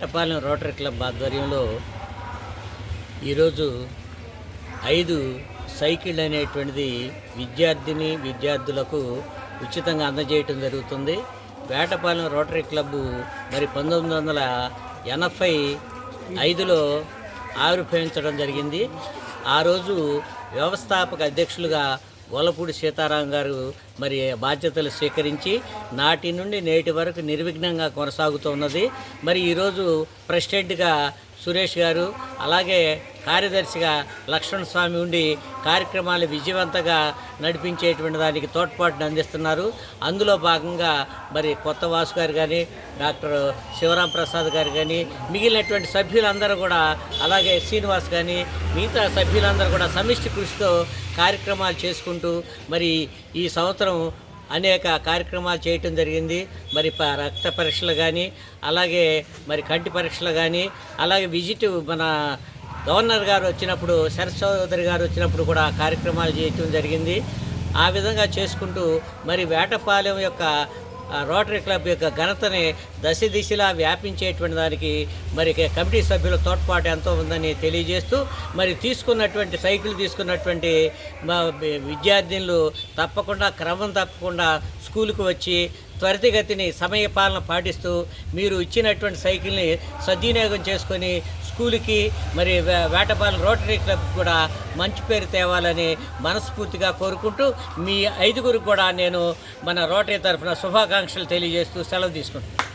Vetapalem rotary club ఆధ్వర్యంలో ఈరోజు ఐదు సైకిల్ అనేటువంటిది విద్యార్థిని విద్యార్థులకు ఉచితంగా అందజేయటం జరుగుతుంది. వేటపాలెం రోటరీ క్లబ్ మరి పంతొమ్మిది వందల ఎనభై ఐదులో ఆవిర్భవించడం జరిగింది. ఆ రోజు వ్యవస్థాపక అధ్యక్షులుగా గోలపూడి సీతారాం గారు మరి బాధ్యతలు స్వీకరించి నాటి నుండి నేటి వరకు నిర్విఘ్నంగా కొనసాగుతున్నది మరి ఈరోజు ప్రెసిడెంట్గా సురేష్ గారు అలాగే కార్యదర్శిగా లక్ష్మణ స్వామి ఉండి కార్యక్రమాలు విజయవంతంగా నడిపించేటువంటి దానికి తోడ్పాటును అందిస్తున్నారు. అందులో భాగంగా మరి కొత్త వాసు గారు కానీ డాక్టర్ శివరాం ప్రసాద్ గారు కానీ మిగిలినటువంటి సభ్యులందరూ కూడా అలాగే శ్రీనివాస్ కానీ మిగతా సభ్యులందరూ కూడా సమిష్టి కృషితో కార్యక్రమాలు చేసుకుంటూ మరి ఈ సంవత్సరం అనేక కార్యక్రమాలు చేయటం జరిగింది. మరి రక్త పరీక్షలు కానీ అలాగే మరి కంటి పరీక్షలు కానీ అలాగే విజిట్ మన గవర్నర్ గారు వచ్చినప్పుడు శరత్ చౌదరి గారు వచ్చినప్పుడు కూడా కార్యక్రమాలు చేయటం జరిగింది. ఆ విధంగా చేసుకుంటూ మరి వేటపాలెం యొక్క రోటరీ క్లబ్ యొక్క ఘనతని దశ దిశలా వ్యాపించేటువంటి దానికి మరి కమిటీ సభ్యుల తోడ్పాటు ఎంతో ఉందని తెలియజేస్తూ మరి తీసుకున్నటువంటి సైకిల్ తీసుకున్నటువంటి మా విద్యార్థినులు తప్పకుండా క్రమం తప్పకుండా స్కూల్కి వచ్చి త్వరితగతిని సమయపాలన పాటిస్తూ మీరు ఇచ్చినటువంటి సైకిల్ని సద్వినియోగం చేసుకొని స్కూల్కి మరి వేటపాలన వేటపాలెం రోటరీ క్లబ్ కూడా మంచి పేరు తేవాలని మనస్ఫూర్తిగా కోరుకుంటూ మీ ఐదుగురు కూడా నేను మన రోటరీ తరఫున శుభాకాంక్షలు తెలియజేస్తూ సెలవు తీసుకుంటాను